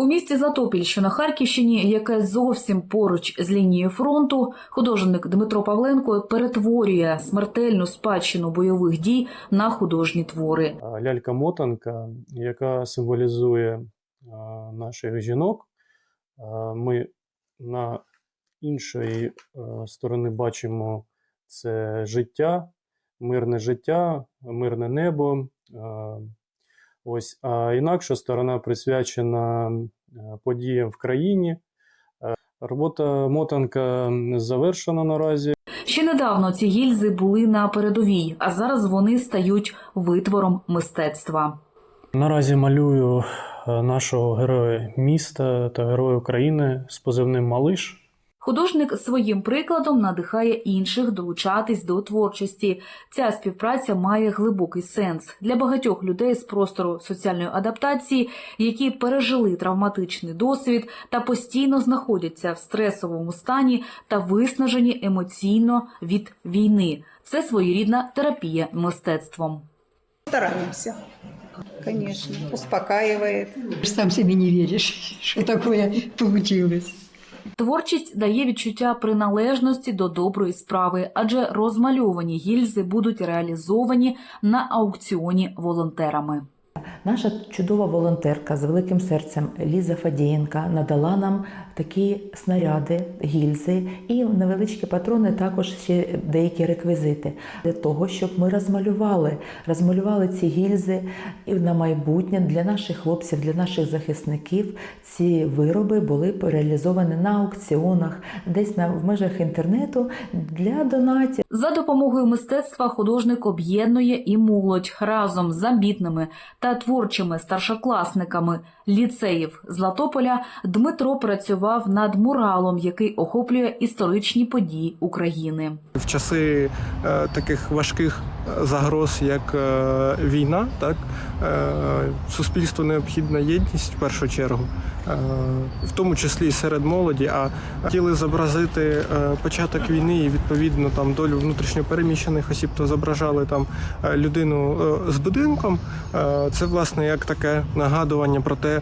У місті Златопіль, що на Харківщині, яке зовсім поруч з лінією фронту, художник Дмитро Павленко перетворює смертельну спадщину бойових дій на художні твори. Лялька-мотанка, яка символізує наших жінок. Ми на іншої сторони бачимо це життя, мирне життя, мирне небо. Ось, а інакша сторона присвячена е, подіям в країні. Е, Робота мотанка завершена наразі. Ще недавно ці гільзи були на передовій, а зараз вони стають витвором мистецтва. Наразі малюю е, нашого героя міста та героя України з позивним Малиш. Художник своїм прикладом надихає інших долучатись до творчості. Ця співпраця має глибокий сенс для багатьох людей з простору соціальної адаптації, які пережили травматичний досвід та постійно знаходяться в стресовому стані та виснажені емоційно від війни. Це своєрідна терапія мистецтвом. Стараемся, конечно, успокаивает. Сам себе не веришь, что такое получилось. Творчість дає відчуття приналежності до доброї справи, адже розмальовані гільзи будуть реалізовані на аукціоні волонтерами. Наша чудова волонтерка з великим серцем Ліза Фадієнка надала нам такі снаряди, гільзи і невеличкі патрони, також ще деякі реквізити для того, щоб ми розмалювали, розмалювали ці гільзи і на майбутнє для наших хлопців, для наших захисників. Ці вироби були реалізовані на аукціонах, десь на в межах інтернету для донатів. За допомогою мистецтва художник об'єднує і молодь разом з амбітними та творчими старшокласниками ліцеїв Златополя. Дмитро працював над муралом, який охоплює історичні події України. В часи е, таких важких загроз, як е, війна, так е, суспільству необхідна єдність в першу чергу, е, в тому числі і серед молоді. А хотіли зобразити початок війни і відповідно там долю внутрішньо переміщених осіб, то зображали там людину з будинком. Це власне як таке нагадування про те,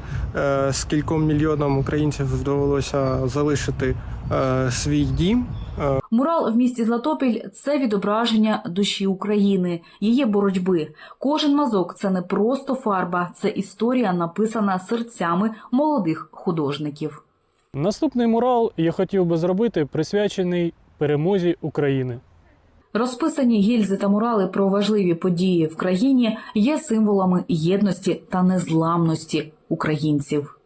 скільком мільйонам українців довелося залишити свій дім. Мурал в місті Златопіль це відображення душі України, її боротьби. Кожен мазок це не просто фарба, це історія, написана серцями молодих художників. Наступний мурал я хотів би зробити присвячений перемозі України. Розписані гільзи та мурали про важливі події в країні є символами єдності та незламності українців.